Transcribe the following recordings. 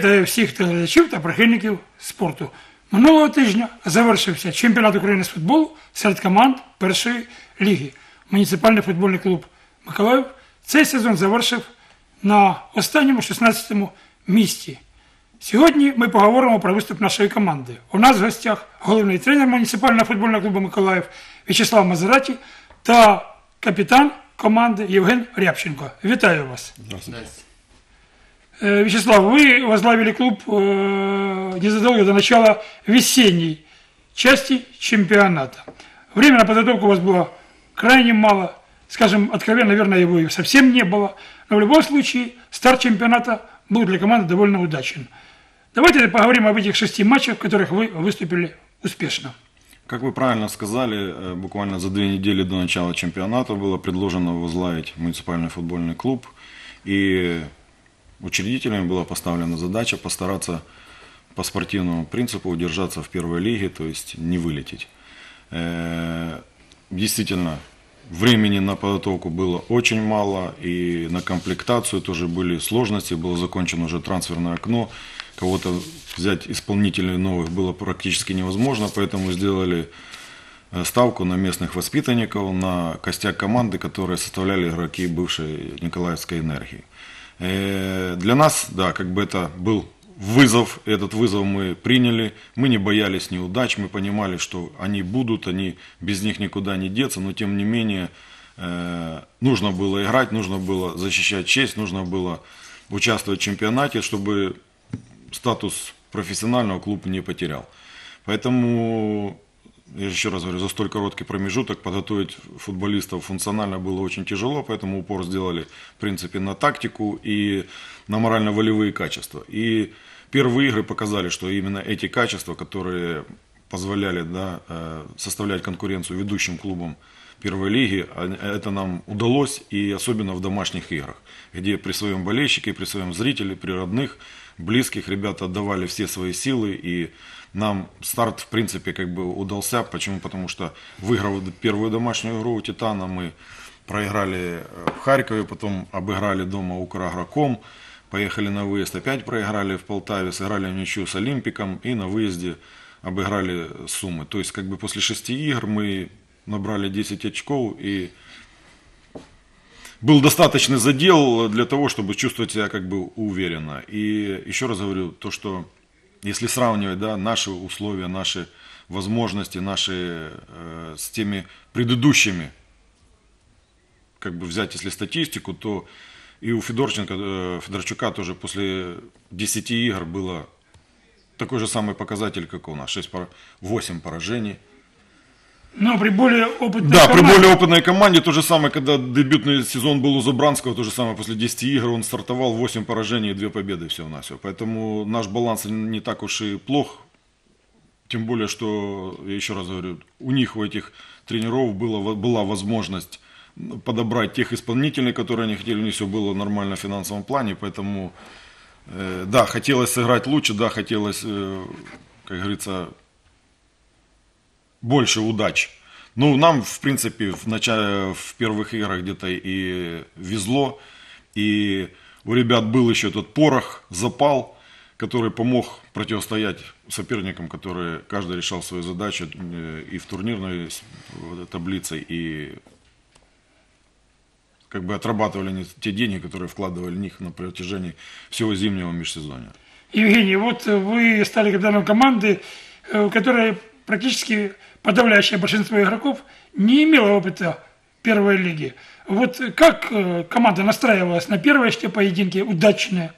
Вітаю всіх телеглядачів та прихильників спорту. Минулого тижня завершився чемпіонат України з футболу серед команд першої ліги. Муніципальний футбольний клуб Миколаїв цей сезон завершив на останньому 16-му місці. Сьогодні ми поговоримо про виступ нашої команди. У нас в гостях головний тренер муніципального футбольного клубу Миколаїв В'ячеслав Мазераті та капітан команди Євген Рябченко. Вітаю вас. Здравствуйте. Э, Вячеслав, вы возглавили клуб э, незадолго до начала весенней части чемпионата. Время на подготовку у вас было крайне мало. Скажем, откровенно, наверное, его и совсем не было. Но в любом случае старт чемпионата был для команды довольно удачен. Давайте поговорим об этих шести матчах, в которых вы выступили успешно. Как вы правильно сказали, э, буквально за две недели до начала чемпионата было предложено возглавить муниципальный футбольный клуб. И учредителями была поставлена задача постараться по спортивному принципу удержаться в первой лиге, то есть не вылететь. Э, Действительно, времени на подготовку было очень мало, и на комплектацию тоже были сложности, было закончено уже трансферное окно, кого-то взять исполнителей новых было практически невозможно, поэтому сделали э, ставку на местных воспитанников, на костяк команды, которые составляли игроки бывшей Николаевской энергии. Э, Для нас, да, как бы это был вызов, этот вызов мы приняли, мы не боялись неудач, мы понимали, что они будут, они без них никуда не деться, но тем не менее э, нужно было играть, нужно было защищать честь, нужно было участвовать в чемпионате, чтобы статус профессионального клуб не потерял. Поэтому, я еще раз говорю, за столь короткий промежуток подготовить футболистов функционально было очень тяжело, поэтому упор сделали, в принципе, на тактику и на морально-волевые качества. И первые игры показали, что именно эти качества, которые позволяли да, э, составлять конкуренцию ведущим клубам первой лиги, а- это нам удалось, и особенно в домашних играх, где при своем болельщике, при своем зрителе, при родных, близких ребята отдавали все свои силы, и нам старт, в принципе, как бы удался. Почему? Потому что выиграв первую домашнюю игру у Титана, мы проиграли э, в Харькове, потом обыграли дома Украгроком, поехали на выезд, опять проиграли в Полтаве, сыграли в ничью с Олимпиком и на выезде обыграли Сумы. То есть, как бы после шести игр мы набрали 10 очков и был достаточный задел для того, чтобы чувствовать себя как бы уверенно. И еще раз говорю, то, что если сравнивать да, наши условия, наши возможности, наши э, с теми предыдущими, как бы взять если статистику, то и у Федорченко, э, Федорчука тоже после 10 игр было такой же самый показатель, как у нас, 6 пора- 8 поражений. Но при более опытной Да, при команде- более опытной команде то же самое, когда дебютный сезон был у Зубранского, то же самое после 10 игр он стартовал 8 поражений и 2 победы всего на все. Поэтому наш баланс не так уж и плох. Тем более, что, я еще раз говорю, у них, у этих тренеров было, была возможность подобрать тех исполнителей, которые они хотели, у них все было нормально в финансовом плане, поэтому, э, да, хотелось сыграть лучше, да, хотелось, э, как говорится, больше удач. Ну, нам, в принципе, в, начале, в первых играх где-то и везло. И у ребят был еще тот порох, запал, который помог противостоять соперникам, которые каждый решал свою задачу э, и в турнирной таблице, и как бы отрабатывали они те деньги, которые вкладывали в них на протяжении всего зимнего межсезонья. Евгений, вот вы стали капитаном команды, э, у которой практически подавляющее большинство игроков не имело опыта первой лиги. Вот как э, команда настраивалась на первые что поединки удачные?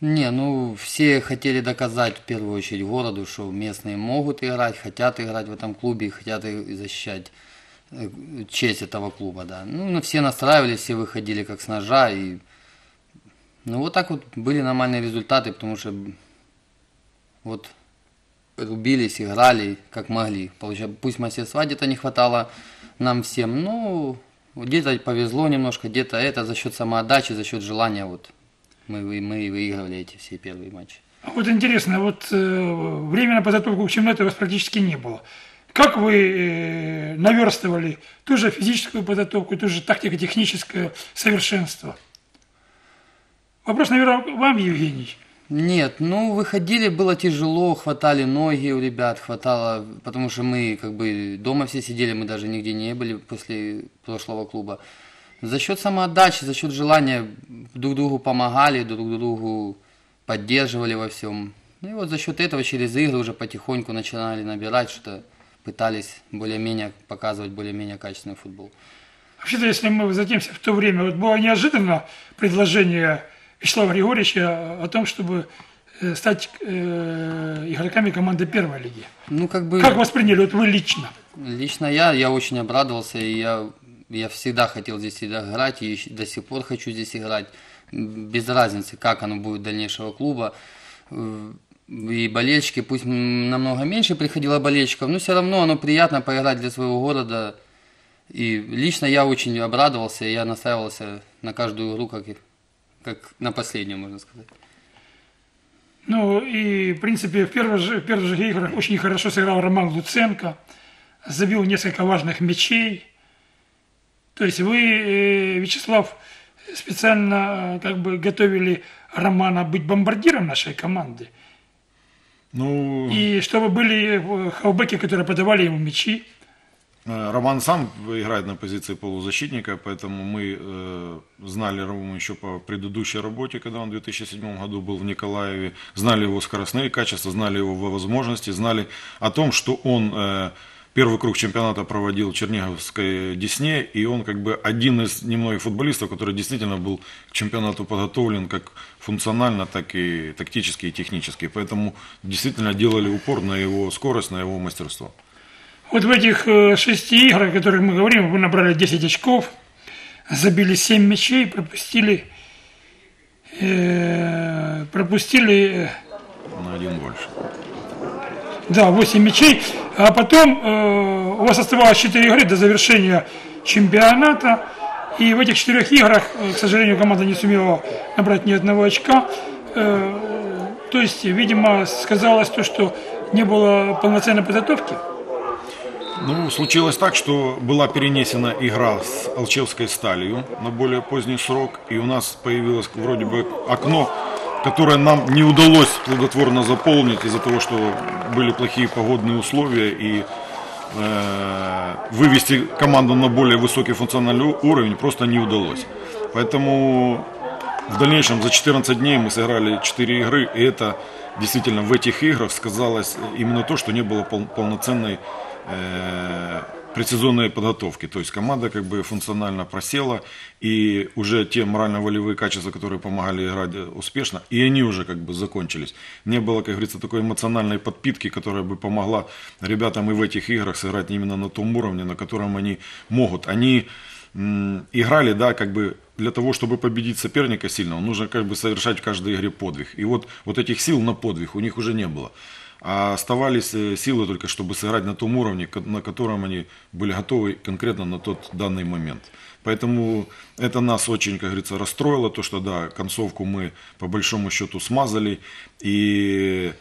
Не, ну все хотели доказать в первую очередь городу, что местные могут играть, хотят играть в этом клубе, хотят защищать э, честь этого клуба, да. Ну, все настраивались, все выходили как с ножа, и ну вот так вот были нормальные результаты, потому что вот рубились, играли как могли. Пусть мастерства где-то не хватало нам всем, но где-то повезло немножко, где-то это за счет самоотдачи, за счет желания вот мы, мы выигрывали эти все первые матчи. А Вот интересно, вот э, время на подготовку к чемпионату у вас практически не было. Как вы э, наверстывали ту же физическую подготовку, ту же тактико-техническое совершенство? Вопрос, наверное, вам, Евгений. Нет, ну выходили, было тяжело, хватали ноги у ребят, хватало, потому что мы как бы дома все сидели, мы даже нигде не были после прошлого клуба. За счет самоотдачи, за счет желания друг другу помогали, друг другу поддерживали во всем. И вот за счет этого через игры уже потихоньку начинали набирать, что пытались более-менее показывать более-менее качественный футбол. Вообще-то, если мы затемся в то время, вот было неожиданно предложение Вячеслава Григорьевича о том, чтобы э, стать э, игроками команды первой лиги. Ну как бы... Как восприняли вот вы лично? Лично я, я очень обрадовался, и я, я всегда хотел здесь играть, и до сих пор хочу здесь играть, без разницы, как оно будет дальнейшего клуба. Э, И болельщики, пусть намного меньше приходило болельщиков, но все равно оно приятно поиграть для своего города. И лично я очень обрадовался, и я настраивался на каждую игру, как, как на последнюю, можно сказать. Ну и, в принципе, в первых же, в первых же играх очень хорошо сыграл Роман Луценко, забил несколько важных мячей. То есть вы, э, Вячеслав, специально э, как бы готовили Романа быть бомбардиром нашей команды. Ну, И чтобы были э, хавбеки, которые подавали ему мячи. Э, Роман сам играет на позиции полузащитника, поэтому мы э, знали Рому еще по предыдущей работе, когда он в 2007 году был в Николаеве, знали его скоростные качества, знали его возможности, знали о том, что он э, первый круг чемпионата проводил в Черниговской Десне, и он как бы один из немногих футболистов, который действительно был к чемпионату подготовлен как функционально, так и тактически и технически. Поэтому действительно делали упор на его скорость, на его мастерство. Вот в этих э, шести играх, о которых мы говорим, вы набрали 10 очков, забили 7 мячей, пропустили, э, пропустили э, На один больше. Да, 8 мячей. А потом э, у вас оставалось 4 игры до завершения чемпионата. И в этих четырех играх, э, к сожалению, команда не сумела набрать ни одного очка. Э, то есть, видимо, сказалось то, что не было полноценной подготовки. Ну, случилось так, что была перенесена игра с Алчевской сталью на более поздний срок, и у нас появилось вроде бы окно, которое нам не удалось плодотворно заполнить из-за того, что были плохие погодные условия, и э, вывести команду на более высокий функциональный уровень просто не удалось. Поэтому в дальнейшем за 14 дней мы сыграли 4 игры, и это действительно в этих играх сказалось именно то, что не было пол- полноценной э, предсезонной подготовки. То есть команда как бы функционально просела, и уже те морально-волевые качества, которые помогали играть э, успешно, и они уже как бы закончились. Не было, как говорится, такой эмоциональной подпитки, которая бы помогла ребятам и в этих играх сыграть именно на том уровне, на котором они могут. Они играли, да, как бы для того, чтобы победить соперника сильного, нужно как бы совершать в каждой игре подвиг. И вот, вот этих сил на подвиг у них уже не было. А оставались э, силы только, чтобы сыграть на том уровне, на котором они были готовы конкретно на тот данный момент. Поэтому это нас очень, как говорится, расстроило, то, что, да, концовку мы по большому счету смазали. И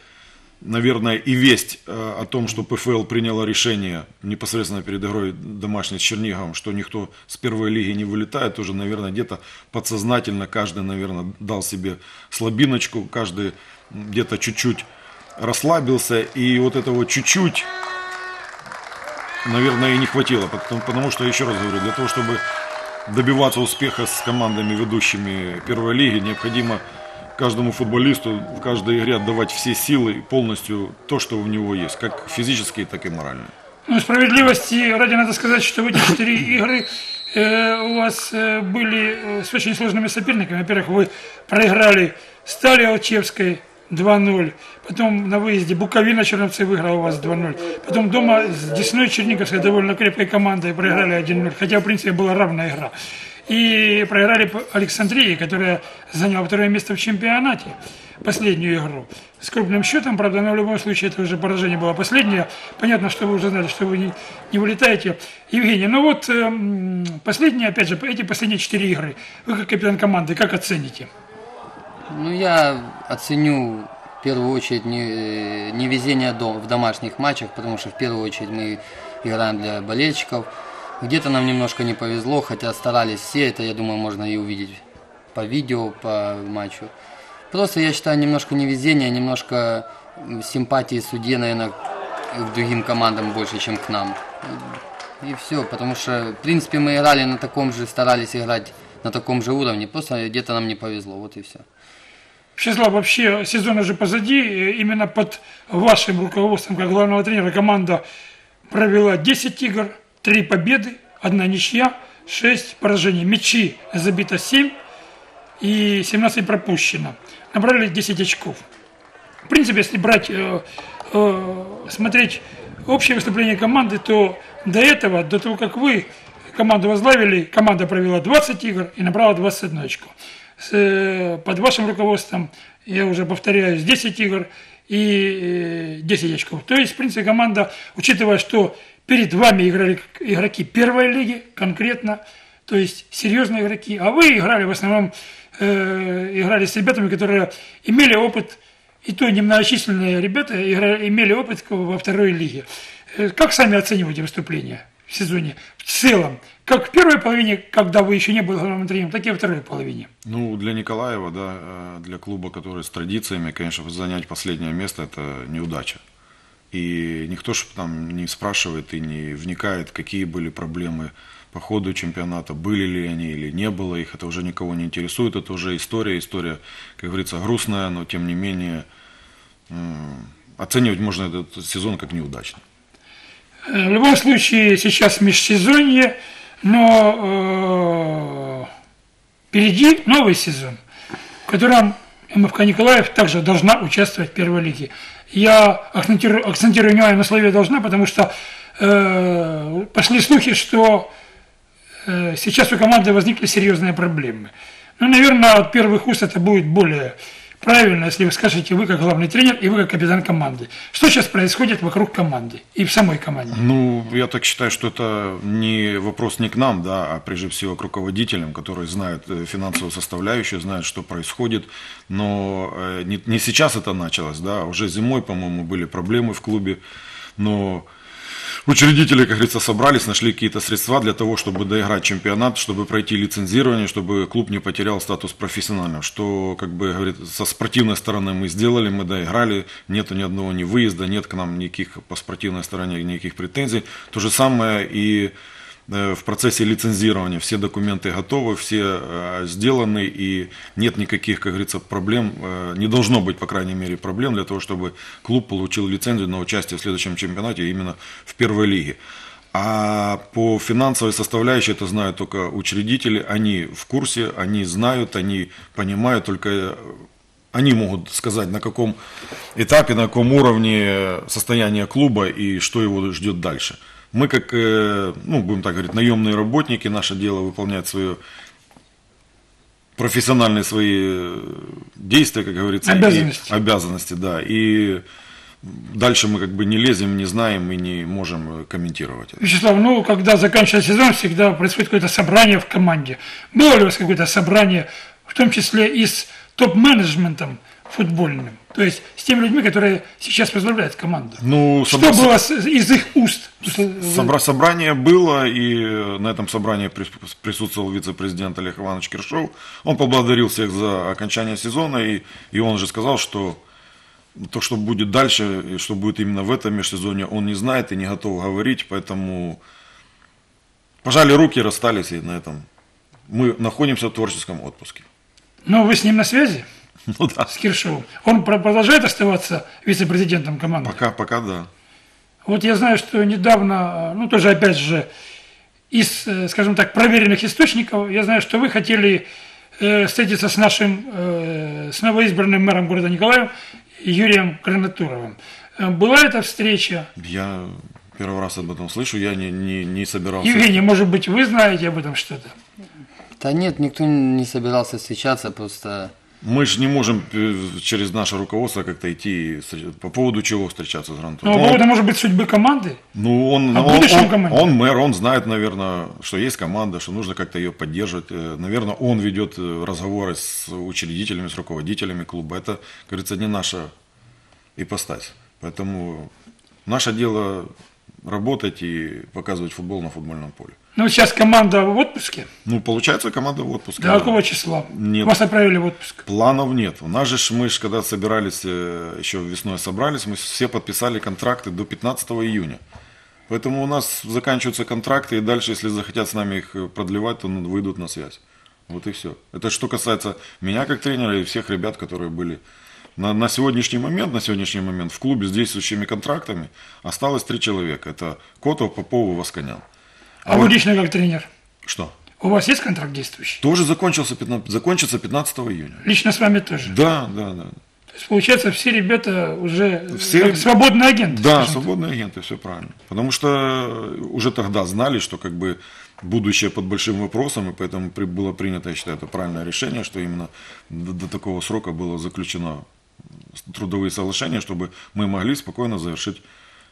наверное, и весть э, о том, что ПФЛ приняло решение непосредственно перед игрой домашней с Черниговым, что никто с первой лиги не вылетает, тоже, наверное, где-то подсознательно каждый, наверное, дал себе слабиночку, каждый где-то чуть-чуть расслабился, и вот этого чуть-чуть, наверное, и не хватило, потому, потому что, еще раз говорю, для того, чтобы добиваться успеха с командами, ведущими первой лиги, необходимо каждому футболисту в каждой игре отдавать все силы полностью то, что у него есть, как физические, так и моральные. Ну, справедливости ради надо сказать, что в эти четыре игры э, у вас э, были э, с очень сложными соперниками. Во-первых, вы проиграли Стали Алчевской 2-0. Потом на выезде Буковина Черновцы выиграл у вас 2-0. Потом дома с Десной Черниговской довольно крепкой командой проиграли 1-0. Хотя, в принципе, была равная игра. И проиграли Александрии, которая заняла второе место в чемпионате, последнюю игру. С крупным счетом, правда, но в любом случае это уже поражение было последнее. Понятно, что вы уже знали, что вы не, не вылетаете. Евгений, ну вот эм, последние, опять же, эти последние четыре игры, вы как капитан команды, как оцените? Ну, я оценю в первую очередь не, не везение дом, в домашних матчах, потому что в первую очередь мы играем для болельщиков. Где-то нам немножко не повезло, хотя старались все, это, я думаю, можно и увидеть по видео, по матчу. Просто я считаю немножко невезение, немножко симпатии судьи, наверное, к другим командам больше, чем к нам. И все, потому что, в принципе, мы играли на таком же, старались играть на таком же уровне, просто где-то нам не повезло, вот и все. Вячеслав, вообще сезон уже позади. Именно под вашим руководством, как главного тренера, команда провела 10 игр, 3 победы, одна ничья, 6 поражений. Мячи забито 7 и 17 пропущено. Набрали 10 очков. В принципе, если брать, э, э, смотреть общее выступление команды, то до этого, до того, как вы команду возглавили, команда провела 20 игр и набрала 21 очко. Э, под вашим руководством, я уже повторяюсь, 10 игр и э, 10 очков. То есть, в принципе, команда, учитывая, что перед вами играли игроки первой лиги конкретно, то есть серьезные игроки, а вы играли в основном э, играли с ребятами, которые имели опыт, и то немногочисленные ребята играли, имели опыт во второй лиге. Э, Как сами оцениваете выступление в сезоне в целом? Как в первой половине, когда вы еще не были главным тренером, так и во второй половине. Ну, для Николаева, да, э, для клуба, который с традициями, конечно, занять последнее место – это неудача. И никто же там не спрашивает и не вникает, какие были проблемы по ходу чемпионата, были ли они или не было их, это уже никого не интересует, это уже история, история, как говорится, грустная, но тем не менее оценивать можно этот сезон как неудачный. Э, В любом случае, сейчас межсезонье, но э, впереди новый сезон, в котором МФК Николаев также должна участвовать в первой лиге. Я акцентирую, акцентирую внимание на слове «должна», потому что э, пошли слухи, что э, сейчас у команды возникли серьезные проблемы. Ну, наверное, от первых уст это будет более правильно, если вы скажете, вы как главный тренер и вы как капитан команды. Что сейчас происходит вокруг команды и в самой команде? Ну, я так считаю, что это не вопрос не к нам, да, а прежде всего к руководителям, которые знают э, финансовую составляющую, знают, что происходит. Но э, не, не сейчас это началось, да, уже зимой, по-моему, были проблемы в клубе. Но учредители, как говорится, собрались, нашли какие-то средства для того, чтобы доиграть чемпионат, чтобы пройти лицензирование, чтобы клуб не потерял статус профессионального. Что, как бы, говорит, со спортивной стороны мы сделали, мы доиграли, нету ни одного ни выезда, нет к нам никаких по спортивной стороне никаких претензий. То же самое и в процессе лицензирования. Все документы готовы, все э, сделаны, и нет никаких, как говорится, проблем, э, не должно быть, по крайней мере, проблем для того, чтобы клуб получил лицензию на участие в следующем чемпионате именно в первой лиге. А по финансовой составляющей это знают только учредители, они в курсе, они знают, они понимают, только э, они могут сказать, на каком этапе, на каком уровне состояние клуба и что его ждет дальше. Мы как, э, ну, будем так говорить, наемные работники, наше дело выполнять свое профессиональные свои э, действия, как говорится, Обязанности. обязанности, да. И дальше мы как бы не лезем, не знаем и не можем э, комментировать это. Вячеслав, ну, когда заканчивается сезон, всегда происходит какое-то собрание в команде. Было ли у вас какое-то собрание, в том числе и с топ-менеджментом футбольным? То есть с теми людьми, которые сейчас возглавляют команду. Ну, Что собра- было с- из их уст? Вы- Собра- собрание было, и э, на этом собрании прис- присутствовал вице-президент Олег Иванович Киршов. Он поблагодарил всех за окончание сезона, и, и он же сказал, что то, что будет дальше, и что будет именно в этом межсезонье, он не знает и не готов говорить, поэтому пожали руки, расстались, и на этом мы находимся в творческом отпуске. Но вы с ним на связи, Ну да, с Киршовым? Он про- продолжает оставаться вице-президентом команды? пока, пока да. Вот я знаю, что недавно, ну тоже опять же, из, э, скажем так, проверенных источников, я знаю, что вы хотели э, встретиться с нашим, э, с новоизбранным мэром города Николаев Юрием Гранатуровым. Была эта встреча? Я первый раз об этом слышу, я не, не, не собирался. Евгений, может быть, вы знаете об этом что-то? Да нет, никто не собирался встречаться, просто Мы же не можем э, через наше руководство как-то идти по поводу чего встречаться с Ну, Грантуровым. по поводу, может быть, судьбы команды? ну, он, о он, он- команде. он мэр, он знает, наверное, что есть команда, что нужно как-то ее поддерживать. Э, Наверное, он ведет э, разговоры с учредителями, с руководителями клуба. Это, говорится, не наша ипостась. Поэтому наше дело работать и показывать футбол на футбольном поле. Ну, сейчас команда в отпуске. Ну, получается, команда в отпуске. До какого числа? Нет. Вас отправили в отпуск. Планов нет. У нас же, мы ж, когда собирались, э, еще весной собрались, мы все подписали контракты до 15 июня. Поэтому у нас заканчиваются контракты, и дальше, если захотят с нами их э, продлевать, то выйдут на связь. Вот и все. Это что касается меня как тренера и всех ребят, которые были. На, на сегодняшний момент, на сегодняшний момент в клубе с действующими контрактами осталось три человека. Это Котов, Попов и Восконян. А, вы лично как тренер? Что? У вас есть контракт действующий? Тоже закончился 15, закончится 15 июня. Лично с вами тоже? Да, да, да. То есть, получается, все ребята уже Все- как свободные агенты. Да, скажем так. свободные агенты, все правильно. Потому что уже тогда знали, что как бы будущее под большим вопросом, и поэтому было принято, я считаю, это правильное решение, что именно до, до такого срока было заключено трудовые соглашения, чтобы мы могли спокойно завершить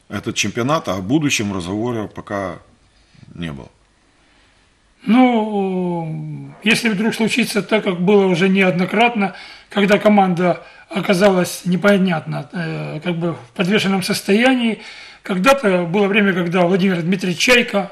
этот чемпионат, а о будущем разговора пока не было. Ну, если вдруг случится так, как было уже неоднократно, когда команда оказалась непонятно, э, как бы в подвешенном состоянии. Когда-то было время, когда Владимир Дмитриевич Чайка,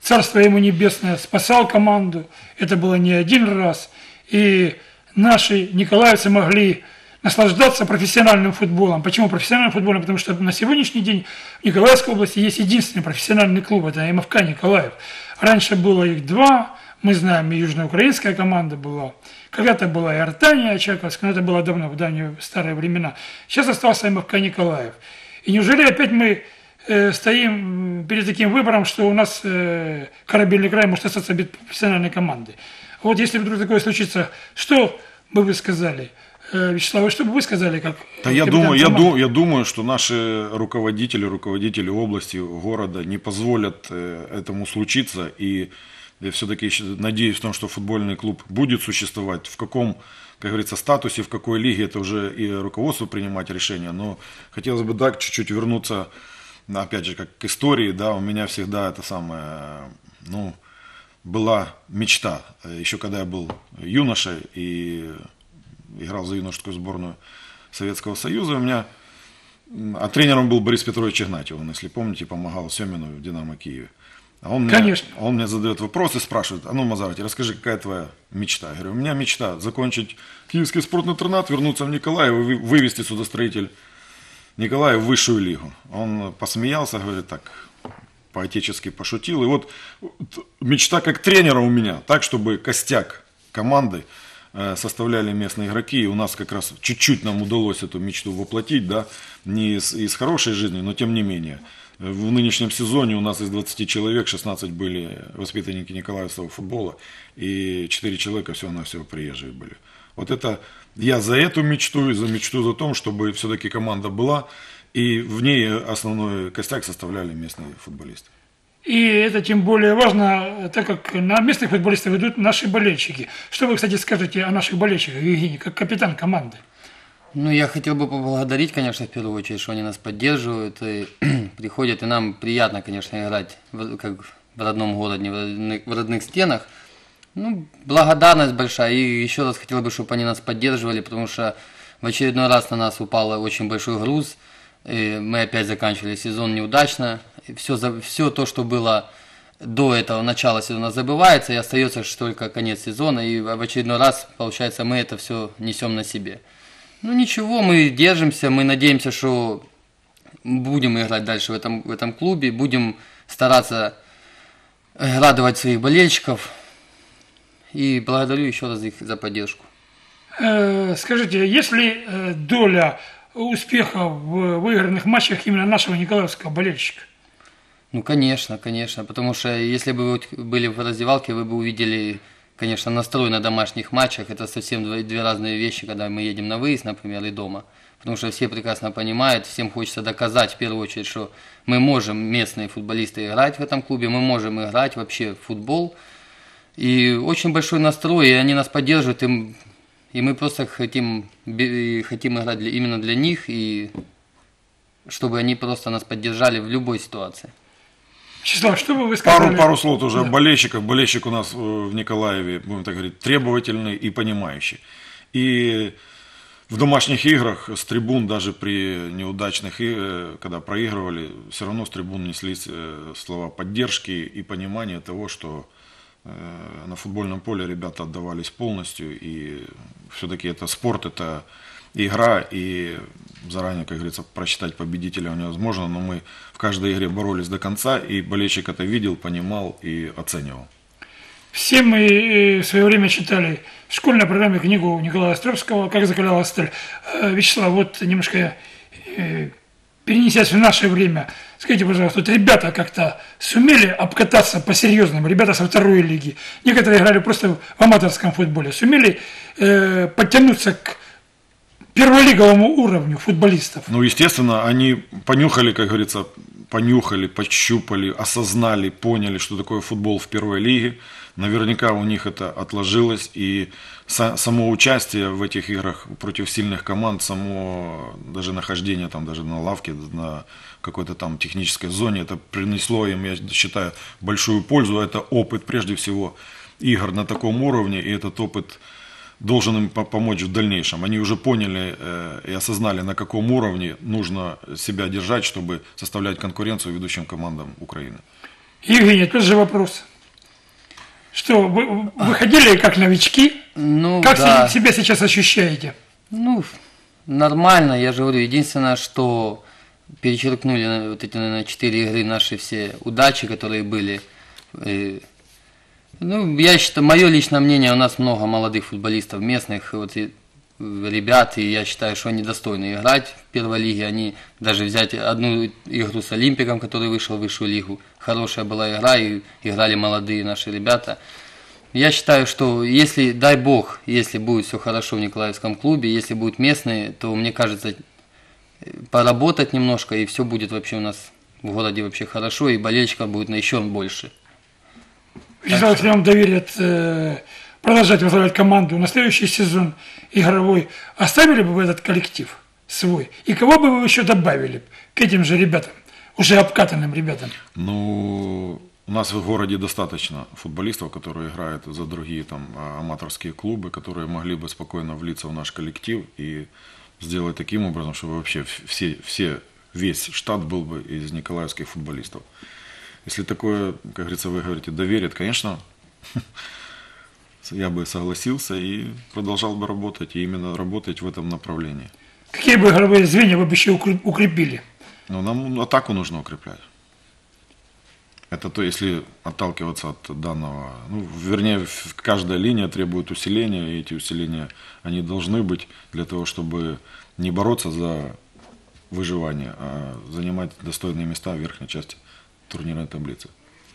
царство ему небесное, спасал команду. Это было не один раз. И наши николаевцы могли наслаждаться профессиональным футболом. Почему профессиональным футболом? Потому что на сегодняшний день в Николаевской области есть единственный профессиональный клуб, это МФК Николаев. Раньше было их два, мы знаем, и южноукраинская команда была. Когда-то была и Артания Очаковская, но это было давно, в давние старые времена. Сейчас остался МФК Николаев. И неужели опять мы э, стоим перед таким выбором, что у нас э, корабельный край может остаться без профессиональной команды? Вот если вдруг такое случится, что бы вы сказали? Э, Вячеслав, вы что бы вы сказали, как Да я думаю, я, команды? ду- я думаю, что наши руководители, руководители области, города не позволят э, этому случиться. И я все-таки надеюсь в том, что футбольный клуб будет существовать. В каком, как говорится, статусе, в какой лиге, это уже и руководству принимать решение. Но хотелось бы так чуть-чуть вернуться, ну, опять же, как к истории. Да, у меня всегда это самое, ну, была мечта. Э, Еще когда я был юношей и играл за юношескую сборную Советского Союза, у меня а тренером был Борис Петрович Игнатьев, он, если помните, помогал Семину в «Динамо» Киеве. А он мне, Конечно. он мне задает вопрос и спрашивает, а ну, Мазарти, расскажи, какая твоя мечта? Я говорю, у меня мечта закончить Киевский спортинтернат, вернуться в Николаев и вы- вывести судостроитель Николаев в высшую лигу. Он посмеялся, говорит, так, по-отечески пошутил. И вот мечта как тренера у меня, так, чтобы костяк команды составляли местные игроки. И у нас как раз чуть-чуть нам удалось эту мечту воплотить, да, не из, из хорошей жизни, но тем не менее. Э, В нынешнем сезоне у нас из 20 человек 16 были воспитанники Николаевского футбола, и 4 человека всего-навсего приезжие были. Вот это я за эту мечту и за мечту за том, чтобы все-таки команда была, и в ней основной костяк составляли местные футболисты. И это тем более важно, так как на местных футболистов идут наши болельщики. Что вы, кстати, скажете о наших болельщиках, Евгений, как капитан команды? Ну, я хотел бы поблагодарить, конечно, в первую очередь, что они нас поддерживают и приходят, и нам приятно, конечно, играть в, как в родном городе, в родных, в родных стенах. Ну, благодарность большая, и еще раз хотел бы, чтобы они нас поддерживали, потому что в очередной раз на нас упал очень большой груз, и мы опять заканчивали сезон неудачно, все, все то, что было до этого начала сезона забывается, и остается только конец сезона, и в очередной раз, получается, мы это все несем на себе. Ну ничего, мы держимся, мы надеемся, что будем играть дальше в этом, в этом клубе, будем стараться э, радовать своих болельщиков. И благодарю еще раз их за поддержку. Э, Скажите, есть ли э, доля успеха в выигранных матчах именно нашего николаевского болельщика? Ну, конечно, конечно, потому что если бы вы были в раздевалке, вы бы увидели, конечно, настрой на домашних матчах. Это совсем две, разные вещи, когда мы едем на выезд, например, и дома. Потому что все прекрасно понимают, всем хочется доказать, в первую очередь, что мы можем, местные футболисты, играть в этом клубе, мы можем играть вообще в футбол. И очень большой настрой, и они нас поддерживают, и, м- и мы просто хотим, хотим играть для- именно для них, и чтобы они просто нас поддержали в любой ситуации. Вячеслав, что бы вы сказали? Пару, пару слов тоже Да. о болельщиках. Болельщик у нас э, в Николаеве, будем так говорить, требовательный и понимающий. И в домашних играх с трибун, даже при неудачных, э, когда проигрывали, все равно с трибун неслись э, слова поддержки и понимания того, что на футбольном поле ребята отдавались полностью, и все-таки это спорт, это игра, и заранее, как говорится, просчитать победителя невозможно, но мы в каждой игре боролись до конца, и болельщик это видел, понимал и оценивал. Все мы э, в свое время читали в школьной программе книгу Николая Островского «Как закаляла сталь». Э, Вячеслав, вот немножко э, перенесясь в наше время, скажите, пожалуйста, вот ребята как-то сумели обкататься по-серьезному, ребята со второй лиги, некоторые играли просто в аматорском футболе, сумели э, подтянуться к перволиговому уровню футболистов. Ну, естественно, они понюхали, как говорится, понюхали, пощупали, осознали, поняли, что такое футбол в первой лиге. Наверняка у них это отложилось, и са- само участие в этих играх против сильных команд, само даже нахождение там даже на лавке, на какой-то там технической зоне, это принесло им, я считаю, большую пользу. Это опыт, прежде всего, игр на таком уровне, и этот опыт должен им по- помочь в дальнейшем. Они уже поняли э, и осознали, на каком уровне нужно себя держать, чтобы составлять конкуренцию ведущим командам Украины. Евгений, тот же вопрос. Что, вы, вы ходили как новички? Ну, Как да. се- себя сейчас ощущаете? Ну, нормально, я же говорю. Единственное, что перечеркнули вот эти, наверное, четыре игры наши все удачи, которые были. Ну, я считаю, мое личное мнение, у нас много молодых футболистов местных, вот и ребят, и я считаю, что они достойны играть в первой лиге. Они даже взять одну игру с Олимпиком, который вышел в высшую лигу. Хорошая была игра, и играли молодые наши ребята. Я считаю, что если, дай бог, если будет все хорошо в Николаевском клубе, если будут местные, то, мне кажется, поработать немножко, и все будет вообще у нас в городе вообще хорошо, и болельщиков будет на еще больше. Если вам доверят э, продолжать возглавлять команду на следующий сезон игровой, оставили бы вы этот коллектив свой? И кого бы вы еще добавили к этим же ребятам, уже обкатанным ребятам? Ну, у нас в городе достаточно футболистов, которые играют за другие там а, аматорские клубы, которые могли бы спокойно влиться в наш коллектив и сделать таким образом, чтобы вообще все, все, весь штат был бы из николаевских футболистов. Если такое, как говорится, вы говорите, доверят, конечно, я бы согласился и продолжал бы работать, и именно работать в этом направлении. Какие бы игровые звенья вы бы еще укреп- укрепили? Но нам атаку нужно укреплять. Это то, если отталкиваться от данного, ну, вернее, каждая линия требует усиления, и эти усиления, они должны быть для того, чтобы не бороться за выживание, а занимать достойные места в верхней части турнирной таблицы.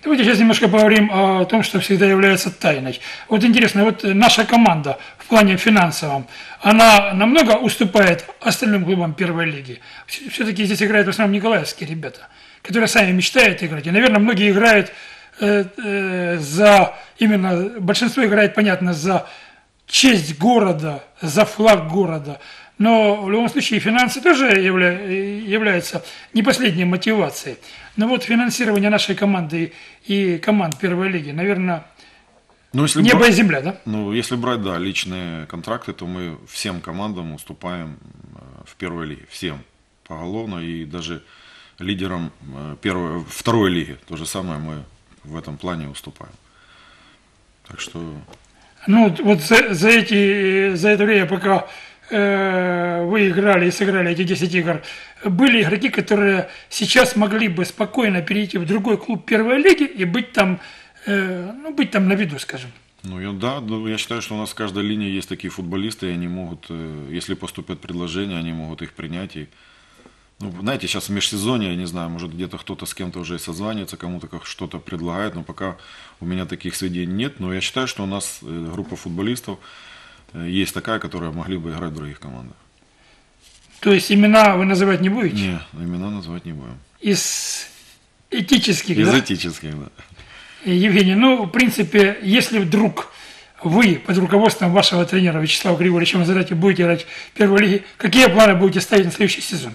Давайте сейчас немножко поговорим о том, что всегда является тайной. Вот интересно, вот наша команда в плане финансовом, она намного уступает остальным клубам первой лиги. Все-таки здесь играют в основном николаевские ребята, которые сами мечтают играть. И, наверное, многие играют э, э, за, именно, большинство играет, понятно, за честь города, за флаг города. Но в любом случае финансы тоже явля- являются не последней мотивацией. Но вот финансирование нашей команды и, команд первой лиги, наверное, Ну, если небо бра- и земля, да? Ну, если брать, да, личные контракты, то мы всем командам уступаем э, в первой лиге. Всем поголовно и даже лидерам э, первой, второй лиги. То же самое мы в этом плане уступаем. Так что Ну, вот- за, за эти, за это время, пока вы играли и сыграли эти 10 игр, были игроки, которые сейчас могли бы спокойно перейти в другой клуб первой лиги и быть там, э, ну, быть там на виду, скажем. Ну, я, да, ну, я считаю, что у нас в каждой линии есть такие футболисты, и они могут, э, если поступят предложения, они могут их принять. И, ну, знаете, сейчас в межсезонье, я не знаю, может где-то кто-то с кем-то уже и созванивается, кому-то как что-то предлагает, но пока у меня таких сведений нет. Но я считаю, что у нас э, группа футболистов э, есть такая, которая могли бы играть в других командах. То есть имена вы называть не будете? Не, имена назвать не будем. Из этических, Из да? этических, да. Евгений, ну, в принципе, если вдруг вы под руководством вашего тренера Вячеслава Григорьевича Мазарати будете играть в первой лиге, какие планы будете ставить на следующий сезон?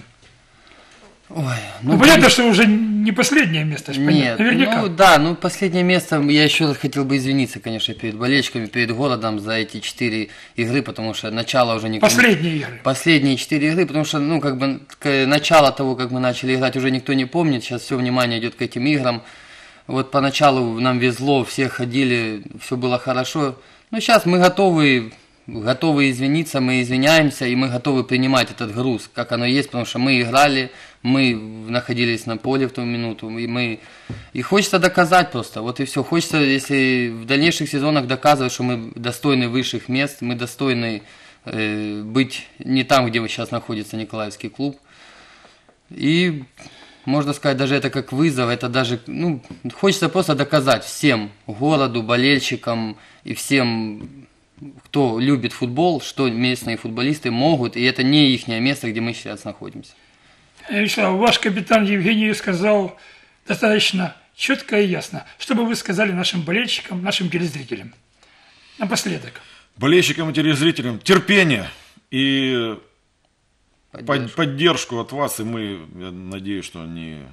Ой, Ну, ну, понятно, что уже не последнее место, понятно. Нет, наверняка. ну да, ну последнее место, я еще хотел бы извиниться, конечно, перед болельщиками, перед городом за эти четыре игры, потому что начало уже никому... Последние игры. Последние четыре игры, потому что, ну, как бы, начало того, как мы начали играть, уже никто не помнит, сейчас все внимание идет к этим играм. Вот поначалу нам везло, все ходили, все было хорошо. Но сейчас мы готовы, готовы извиниться, мы извиняемся, и мы готовы принимать этот груз, как оно есть, потому что мы играли, мы находились на поле в ту минуту, и мы... И хочется доказать просто, вот и все. Хочется, если в дальнейших сезонах доказывать, что мы достойны высших мест, мы достойны э, быть не там, где сейчас находится Николаевский клуб. И можно сказать, даже это как вызов, это даже, ну, хочется просто доказать всем, городу, болельщикам и всем, кто любит футбол, что местные футболисты могут, и это не их место, где мы сейчас находимся. Вячеслав, ваш капитан Евгений сказал достаточно четко и ясно. Что бы вы сказали нашим болельщикам, нашим телезрителям? Напоследок. Болельщикам и телезрителям терпение и под- Поддержку. поддержку от вас, и мы, я надеюсь, что не,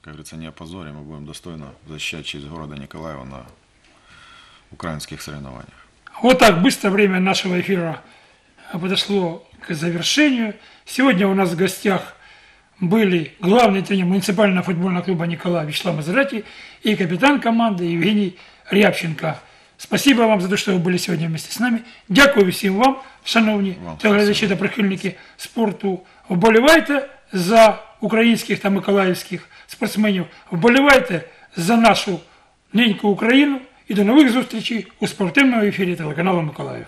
как говорится, не опозорим, мы будем достойно защищать честь города Николаева на украинских соревнованиях. Вот так быстро время нашего эфира подошло к завершению. Сегодня у нас в гостях были главный тренер муниципального футбольного клуба Николай Вячеслав Мазерати и капитан команды Евгений Рябченко. Спасибо вам за то, що ви були сьогодні вместе з нами. Дякую всім вам, шановні Вам телеглядачі та прихильники спорту. Вболівайте за українських та миколаївських спортсменів. Вболівайте за нашу неньку Україну і до нових зустрічей у спортивному ефірі телеканалу Миколаїв.